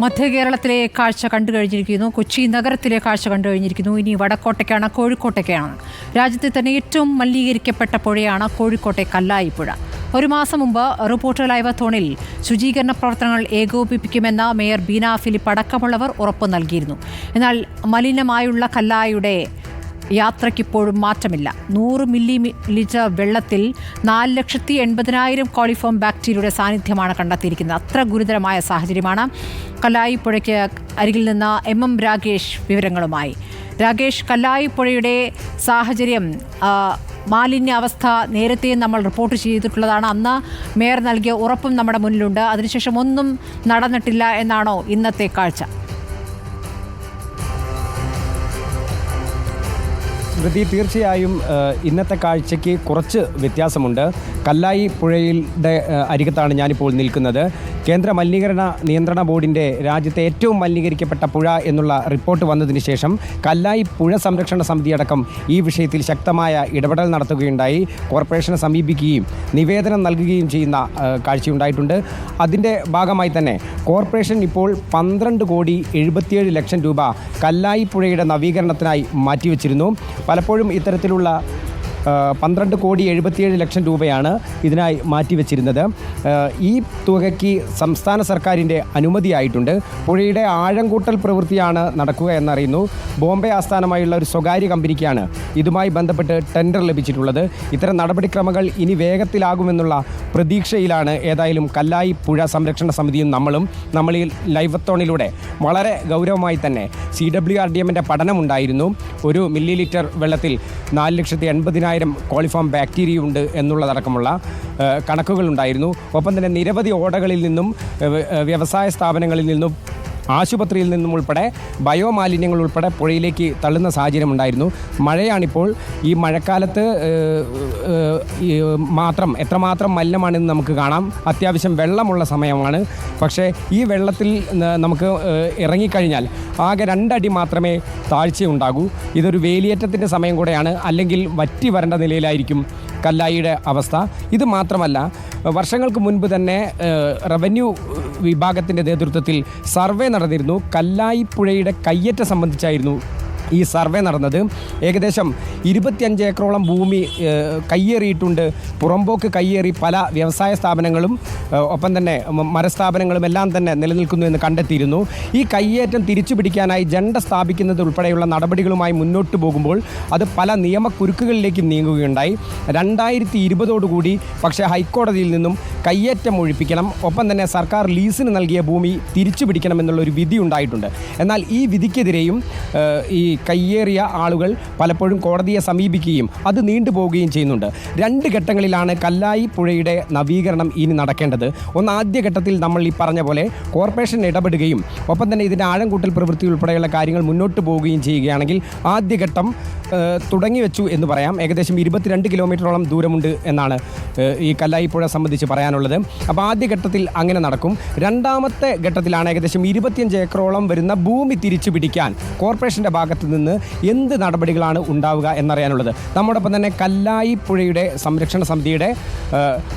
മധ്യ കേരളത്തിലെ കാഴ്ച കണ്ടു കഴിഞ്ഞിരിക്കുന്നു. കൊച്ചി നഗരത്തിലെ കാഴ്ച കണ്ടു കഴിഞ്ഞിരിക്കുന്നു. ഇനി വടക്കോട്ടയ്ക്കാണ് കോഴിക്കോട്ടേക്കാണ്. രാജ്യത്തെ തന്നെ ഏറ്റവും മലിനീകരിക്കപ്പെട്ട പുഴയാണ് കോഴിക്കോട്ടെ കല്ലായി പുഴ. ഒരു മാസം മുമ്പ് റിപ്പോർട്ടർ തോണിൽ ശുചീകരണ പ്രവർത്തനങ്ങൾ ഏകോപിപ്പിക്കുമെന്ന മേയർ ബീന ഫിലിപ്പ് അടക്കമുള്ളവർ ഉറപ്പു നൽകിയിരുന്നു. എന്നാൽ മലിനമായുള്ള കല്ലായുടെ യാത്രയ്ക്കിപ്പോഴും മാറ്റമില്ല. നൂറ് മില്ലി ലിറ്റർ വെള്ളത്തിൽ നാല് ലക്ഷത്തി എൺപതിനായിരം കോളിഫോം ബാക്ടീരിയയുടെ സാന്നിധ്യമാണ് കണ്ടെത്തിയിരിക്കുന്നത്. അത്ര ഗുരുതരമായ സാഹചര്യമാണ്. കല്ലായി പുഴയ്ക്ക് അരികിൽ നിന്ന് എം എം രാകേഷ് വിവരങ്ങളുമായി. രാകേഷ് കല്ലായി പുഴയുടെ സാഹചര്യം മാലിന്യ അവസ്ഥ നേരത്തെ നമ്മൾ റിപ്പോർട്ട് ചെയ്തിട്ടുള്ളതാണ്. അന്ന് മേയർ നൽകിയ ഉറപ്പും നമ്മുടെ മുന്നിലുണ്ട്. അതിനുശേഷം ഒന്നും നടന്നിട്ടില്ല എന്നാണോ ഇന്നത്തെ കാഴ്ച? സ്മൃതി തീർച്ചയായും ഇന്നത്തെ കാഴ്ചയ്ക്ക് കുറച്ച് വ്യത്യാസമുണ്ട്. കല്ലായി പുഴയുടെ അരികത്താണ് ഞാനിപ്പോൾ നിൽക്കുന്നത്. കേന്ദ്ര മലിനീകരണ നിയന്ത്രണ ബോർഡിന്റെ രാജ്യത്തെ ഏറ്റവും മലിനീകരിക്കപ്പെട്ട പുഴ എന്നുള്ള റിപ്പോർട്ട് വന്നതിന് ശേഷം കല്ലായി പുഴ സംരക്ഷണ സമിതി അടക്കം ഈ വിഷയത്തിൽ ശക്തമായ ഇടപെടൽ നടത്തുകയുണ്ടായി. കോർപ്പറേഷനെ സമീപിക്കുകയും നിവേദനം നൽകുകയും ചെയ്യുന്ന കാഴ്ചയുണ്ടായിട്ടുണ്ട്. അതിന്റെ ഭാഗമായി തന്നെ കോർപ്പറേഷൻ ഇപ്പോൾ പന്ത്രണ്ട് കോടി എഴുപത്തിയേഴ് ലക്ഷം രൂപ കല്ലായി പുഴയുടെ നവീകരണത്തിനായി മാറ്റിവെച്ചിരുന്നു. പലപ്പോഴും ഇത്തരത്തിലുള്ള പന്ത്രണ്ട് കോടി എഴുപത്തിയേഴ് ലക്ഷം രൂപയാണ് ഇതിനായി മാറ്റിവെച്ചിരുന്നത്. ഈ തുകയ്ക്ക് സംസ്ഥാന സർക്കാരിന്റെ അനുമതിയായിട്ടുണ്ട്. പുഴയുടെ ആഴം കൂട്ടൽ പ്രവൃത്തിയാണ് നടക്കുക എന്നറിയുന്നു. ബോംബെ ആസ്ഥാനമായുള്ള ഒരു സ്വകാര്യ കമ്പനിക്കാണ് ഇതുമായി ബന്ധപ്പെട്ട് ടെൻഡർ ലഭിച്ചിട്ടുള്ളത്. ഇത്തരം നടപടിക്രമങ്ങൾ ഇനി വേഗത്തിലാകുമെന്നുള്ള പ്രതീക്ഷയിലാണ് ഏതായാലും കല്ലായി പുഴ സംരക്ഷണ സമിതിയും നമ്മളും നമ്മൾ ഈ ലൈവത്തോണിലൂടെ വളരെ ഗൗരവമായി തന്നെ സി ഡബ്ല്യു ആർ ഡി എമ്മിന്റെ പഠനമുണ്ടായിരുന്നു. ഒരു മില്ലി ലിറ്റർ വെള്ളത്തിൽ നാല് ലക്ഷത്തി എൺപതിനായിരം കോളിഫോം ബാക്ടീരിയ ഉണ്ട് എന്നുള്ളതടക്കമുള്ള കണക്കുകളുണ്ടായിരുന്നു ഒപ്പം തന്നെ നിരവധി ഓടകളിൽ നിന്നും വ്യവസായ സ്ഥാപനങ്ങളിൽ നിന്നും ആശുപത്രിയിൽ നിന്നും ഉൾപ്പെടെ ബയോമാലിന്യങ്ങൾ ഉൾപ്പെടെ പുഴയിലേക്ക് തള്ളുന്ന സാഹചര്യം ഉണ്ടായിരുന്നു മഴയാണിപ്പോൾ. ഈ മഴക്കാലത്ത് മാത്രം എത്രമാത്രം മലിനമാണെന്ന് നമുക്ക് കാണാം. അത്യാവശ്യം വെള്ളമുള്ള സമയമാണ്. പക്ഷേ ഈ വെള്ളത്തിൽ നമുക്ക് ഇറങ്ങിക്കഴിഞ്ഞാൽ ആകെ രണ്ടടി മാത്രമേ താഴ്ചയുണ്ടാകൂ. ഇതൊരു വേലിയേറ്റത്തിന്റെ സമയം കൂടെയാണ്. അല്ലെങ്കിൽ വറ്റി വരേണ്ട നിലയിലായിരിക്കും. കല്ലായിയുടെ അവസ്ഥ. ഇത് മാത്രമല്ല വർഷങ്ങൾക്ക് മുൻപ് തന്നെ റവന്യൂ വിഭാഗത്തിന്റെ നേതൃത്വത്തിൽ സർവേ നടന്നിരുന്നു. കല്ലായി പുഴയുടെ കയ്യേറ്റം സംബന്ധിച്ചായിരുന്നു ഈ സർവേ നടന്നത്. ഏകദേശം ഇരുപത്തിയഞ്ച് ഏക്കറോളം ഭൂമി കയ്യേറിയിട്ടുണ്ട്. പുറമ്പോക്ക് കയ്യേറി പല വ്യവസായ സ്ഥാപനങ്ങളും ഒപ്പം തന്നെ മരസ്ഥാപനങ്ങളും എല്ലാം തന്നെ നിലനിൽക്കുന്നു എന്ന് കണ്ടെത്തിയിരുന്നു. ഈ കയ്യേറ്റം തിരിച്ചു പിടിക്കാനായി ജണ്ട സ്ഥാപിക്കുന്നത് ഉൾപ്പെടെയുള്ള നടപടികളുമായി മുന്നോട്ട് പോകുമ്പോൾ അത് പല നിയമക്കുരുക്കുകളിലേക്കും നീങ്ങുകയുണ്ടായി. രണ്ടായിരത്തി ഇരുപതോടുകൂടി പക്ഷേ ഹൈക്കോടതിയിൽ നിന്നും കയ്യേറ്റം ഒഴിപ്പിക്കണം ഒപ്പം തന്നെ സർക്കാർ ലീസിന് നൽകിയ ഭൂമി തിരിച്ചു പിടിക്കണം എന്നുള്ളൊരു വിധി ഉണ്ടായിട്ടുണ്ട്. എന്നാൽ ഈ വിധിക്കെതിരെയും ഈ കയ്യേറിയ ആളുകൾ പലപ്പോഴും കോടതിയെ സമീപിക്കുകയും അത് നീണ്ടുപോവുകയും ചെയ്യുന്നുണ്ട്. രണ്ട് ഘട്ടങ്ങളിലാണ് കല്ലായി പുഴയുടെ നവീകരണം ഇനി നടക്കേണ്ടത്. ഒന്ന് ആദ്യ ഘട്ടത്തിൽ നമ്മൾ ഈ പറഞ്ഞ പോലെ കോർപ്പറേഷൻ ഇടപെടുകയും ഒപ്പം തന്നെ ഇതിന്റെ ആഴം കൂട്ടൽ പ്രവൃത്തി ഉൾപ്പെടെയുള്ള കാര്യങ്ങൾ മുന്നോട്ട് പോവുകയും ചെയ്യുകയാണെങ്കിൽ ആദ്യഘട്ടം തുടങ്ങി വെച്ചു എന്ന് പറയാം. ഏകദേശം ഇരുപത്തിരണ്ട് കിലോമീറ്ററോളം ദൂരമുണ്ട് എന്നാണ് ഈ കല്ലായിപ്പുഴ സംബന്ധിച്ച് പറയാനുള്ളത്. അപ്പോൾ ആദ്യ ഘട്ടത്തിൽ അങ്ങനെ നടക്കും. രണ്ടാമത്തെ ഘട്ടത്തിലാണ് ഏകദേശം ഇരുപത്തിയഞ്ച് ഏക്കറോളം വരുന്ന ഭൂമി തിരിച്ചു പിടിക്കാൻ കോർപ്പറേഷന്റെ ഭാഗത്ത് നിന്ന് എന്ത് നടപടികളാണ് ഉണ്ടാവുക എന്നറിയാനുള്ളത്. നമ്മോടൊപ്പം തന്നെ കല്ലായി പുഴയുടെ സംരക്ഷണ സമിതിയുടെ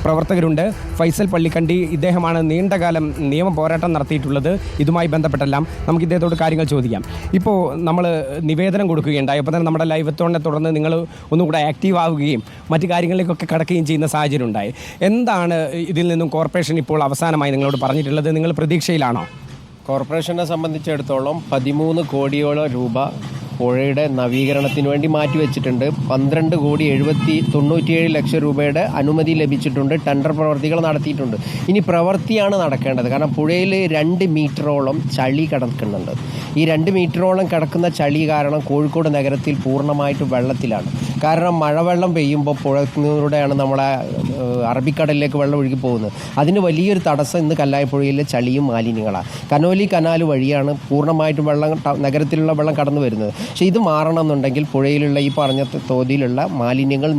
പ്രവർത്തകരുണ്ട്. ഫൈസൽ പള്ളിക്കണ്ടി ഇദ്ദേഹമാണ് നീണ്ടകാലം നിയമ പോരാട്ടം നടത്തിയിട്ടുള്ളത്. ഇതുമായി ബന്ധപ്പെട്ടെല്ലാം നമുക്ക് ഇദ്ദേഹത്തോട് കാര്യങ്ങൾ ചോദിക്കാം. ഇപ്പോൾ നമ്മൾ നിവേദനം കൊടുക്കുകയുണ്ടായി. അപ്പോൾ തന്നെ നമ്മുടെ ലൈവത്തോണിനെ തുടർന്ന് നിങ്ങൾ ഒന്നുകൂടെ ആക്റ്റീവ് ആവുകയും മറ്റു കാര്യങ്ങളിലേക്കൊക്കെ കടക്കുകയും ചെയ്യുന്ന സാഹചര്യം ഉണ്ടായി. എന്താണ് ഇതിൽ നിന്നും കോർപ്പറേഷൻ ഇപ്പോൾ അവസാനമായി നിങ്ങളോട് പറഞ്ഞിട്ടുള്ളത്? നിങ്ങൾ പ്രതീക്ഷയിലാണോ? കോർപ്പറേഷനെ സംബന്ധിച്ചിടത്തോളം പതിമൂന്ന് കോടിയോളം രൂപ പുഴയുടെ നവീകരണത്തിന് വേണ്ടി മാറ്റിവെച്ചിട്ടുണ്ട്. പന്ത്രണ്ട് കോടി എഴുപത്തി തൊണ്ണൂറ്റിയേഴ് ലക്ഷം രൂപയുടെ അനുമതി ലഭിച്ചിട്ടുണ്ട്. ടെൻഡർ പ്രവർത്തികൾ നടത്തിയിട്ടുണ്ട്. ഇനി പ്രവൃത്തിയാണ് നടക്കേണ്ടത്. കാരണം പുഴയിൽ രണ്ട് മീറ്ററോളം ചളി കിടക്കുന്നുണ്ട്. ഈ രണ്ട് മീറ്ററോളം കിടക്കുന്ന ചളി കാരണം കോഴിക്കോട് നഗരത്തിൽ പൂർണമായിട്ട് വെള്ളത്തിലാണ്. കാരണം മഴവെള്ളം പെയ്യുമ്പോൾ പുഴയിലൂടെയാണ് നമ്മളെ അറബിക്കടലിലേക്ക് വെള്ളം ഒഴുകി പോകുന്നത്. അതിന് വലിയൊരു തടസ്സം ഇന്ന് കല്ലായപ്പുഴയിലെ ചളിയും മാലിന്യങ്ങളാണ്. കനോലി കനാൽ വഴിയാണ് പൂർണമായിട്ടും വെള്ളം നഗരത്തിലുള്ള വെള്ളം കടന്നു വരുന്നത് പക്ഷേ ഇത് മാറണം എന്നുണ്ടെങ്കിൽ പുഴയിലുള്ള ഈ പറഞ്ഞ തോതിലുള്ള മാലിന്യങ്ങൾ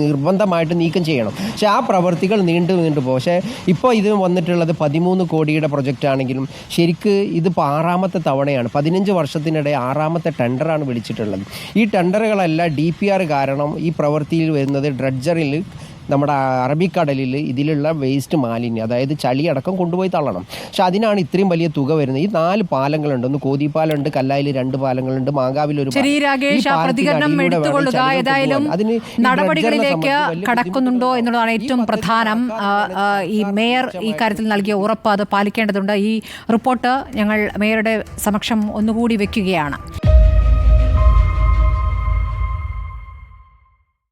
നിർബന്ധമായിട്ട് നീക്കം ചെയ്യണം. പക്ഷേ ആ പ്രവൃത്തികൾ നീണ്ടു നീണ്ടു പോകും. പക്ഷേ ഇപ്പോൾ ഇത് വന്നിട്ടുള്ളത് പതിമൂന്ന് കോടിയുടെ പ്രൊജക്റ്റ് ആണെങ്കിലും ശരിക്ക് ഇതിപ്പോൾ ആറാമത്തെ തവണയാണ്. പതിനഞ്ച് വർഷത്തിനിടെ ആറാമത്തെ ടെൻഡറാണ് വിളിച്ചിട്ടുള്ളത്. ഈ ടെൻഡറുകളെല്ലാം ഡി പി ആർ കാരണം ഈ പ്രവൃത്തിയിൽ വരുന്നത് ഡ്രഡ്ജറിൽ നമ്മുടെ അറബിക്കടലിൽ ഇതിലുള്ള വേസ്റ്റ് മാലിന്യം അതായത് ചളിയടക്കം കൊണ്ടുപോയി തള്ളണം. പക്ഷെ അതിനാണ് ഇത്രയും വലിയ തുക വരുന്നത്. ഈ നാല് പാലങ്ങളുണ്ട്. ഒന്ന് കോതിപ്പാലുണ്ട് കല്ലായിൽ രണ്ട് പാലങ്ങളുണ്ട് മാങ്കാവിൽ ഒരു. അതിന് നടപടികളിലേക്ക് കടക്കുന്നുണ്ടോ എന്നുള്ളതാണ് ഏറ്റവും പ്രധാനം. ഈ മേയർ ഈ കാര്യത്തിൽ നൽകിയ ഉറപ്പ് അത് പാലിക്കേണ്ടതുണ്ട്. ഈ റിപ്പോർട്ട് ഞങ്ങൾ മേയറുടെ സമക്ഷം ഒന്നുകൂടി വെക്കുകയാണ്.